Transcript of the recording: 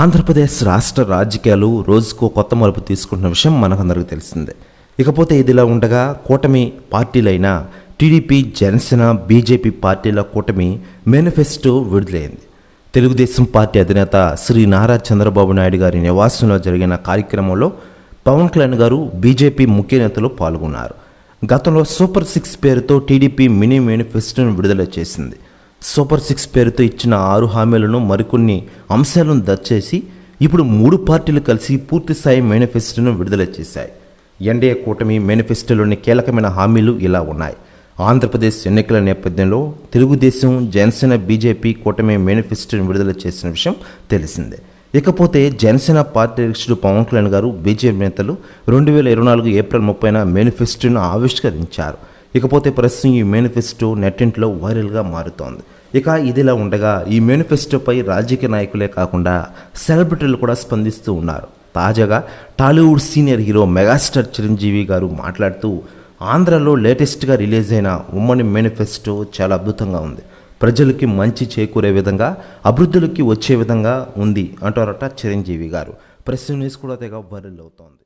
ఆంధ్రప్రదేశ్ రాష్ట్ర రాజకీయాలు రోజుకో కొత్త మలుపు తీసుకుంటున్న విషయం మనకందరికీ తెలిసిందే. ఇకపోతే ఇదిలా ఉండగా కూటమి పార్టీలైన టీడీపీ జనసేన బీజేపీ పార్టీల కూటమి మేనిఫెస్టో విడుదలైంది. తెలుగుదేశం పార్టీ అధినేత శ్రీ నారా చంద్రబాబు నాయుడు గారి నివాసంలో జరిగిన కార్యక్రమంలో పవన్ కళ్యాణ్ గారు బీజేపీ ముఖ్య నేతలు పాల్గొన్నారు. గతంలో సూపర్ సిక్స్ పేరుతో టీడీపీ మినీ మేనిఫెస్టోను విడుదల చేసింది. సూపర్ సిక్స్ పేరుతో ఇచ్చిన ఆరు హామీలను మరికొన్ని అంశాలను దచ్చేసి ఇప్పుడు మూడు పార్టీలు కలిసి పూర్తిస్థాయి మేనిఫెస్టోను విడుదల చేశాయి. ఎన్డీఏ కూటమి మేనిఫెస్టోలోని కీలకమైన హామీలు ఇలా ఉన్నాయి. ఆంధ్రప్రదేశ్ ఎన్నికల నేపథ్యంలో తెలుగుదేశం జనసేన బీజేపీ కూటమి మేనిఫెస్టోను విడుదల చేసిన విషయం తెలిసిందే. ఇకపోతే జనసేన పార్టీ అధ్యక్షుడు పవన్ కళ్యాణ్ గారు బీజేపీ నేతలు రెండు వేల ఇరవై నాలుగు ఏప్రిల్ ముప్పైన మేనిఫెస్టోను ఆవిష్కరించారు. ఇకపోతే ప్రస్తుతం ఈ మేనిఫెస్టో నెట్టింట్లో వైరల్గా మారుతోంది. ఇక ఇదిలా ఉండగా ఈ మేనిఫెస్టోపై రాజకీయ నాయకులే కాకుండా సెలబ్రిటీలు కూడా స్పందిస్తూ ఉన్నారు. తాజాగా Tollywood senior hero megastar Chiranjeevi గారు మాట్లాడుతూ ఆంధ్రలో లేటెస్ట్గా రిలీజ్ అయిన ఉమ్మడి మేనిఫెస్టో చాలా అద్భుతంగా ఉంది. ప్రజలకి మంచి చేకూరే విధంగా అభివృద్ధులకి వచ్చే విధంగా ఉంది అంటారట చిరంజీవి గారు. ప్రెస్ న్యూస్ కూడా తెగ వైరల్ అవుతోంది.